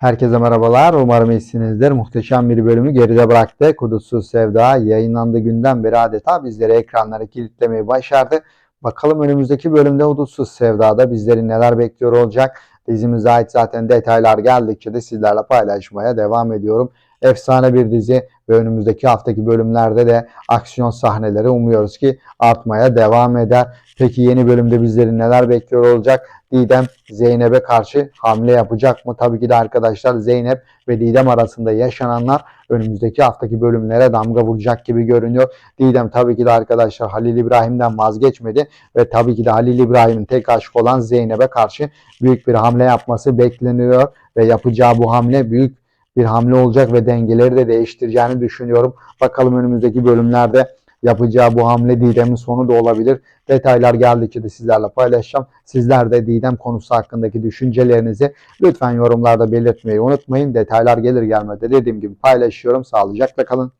Herkese merhabalar. Umarım iyisinizdir. Muhteşem bir bölümü geride bıraktı. Kudutsuz Sevda yayınlandığı günden beri adeta bizleri ekranlara kilitlemeyi başardı. Bakalım önümüzdeki bölümde Hudutsuz Sevda'da bizleri neler bekliyor olacak. Dizimize ait zaten detaylar geldikçe de sizlerle paylaşmaya devam ediyorum. Efsane bir dizi ve önümüzdeki haftaki bölümlerde de aksiyon sahneleri umuyoruz ki artmaya devam eder. Peki yeni bölümde bizleri neler bekliyor olacak? Didem Zeynep'e karşı hamle yapacak mı? Tabii ki de arkadaşlar Zeynep ve Didem arasında yaşananlar önümüzdeki haftaki bölümlere damga vuracak gibi görünüyor. Didem tabii ki de arkadaşlar Halil İbrahim'den vazgeçmedi ve tabii ki de Halil İbrahim'in tek aşık olan Zeynep'e karşı büyük bir hamle yapması bekleniyor ve yapacağı bu hamle büyük bir hamle olacak ve dengeleri de değiştireceğini düşünüyorum. Bakalım önümüzdeki bölümlerde yapacağı bu hamle Didem'in sonu da olabilir. Detaylar geldikçe de sizlerle paylaşacağım. Sizler de Didem konusu hakkındaki düşüncelerinizi lütfen yorumlarda belirtmeyi unutmayın. Detaylar gelir gelmede dediğim gibi paylaşıyorum. Sağlıcakla kalın.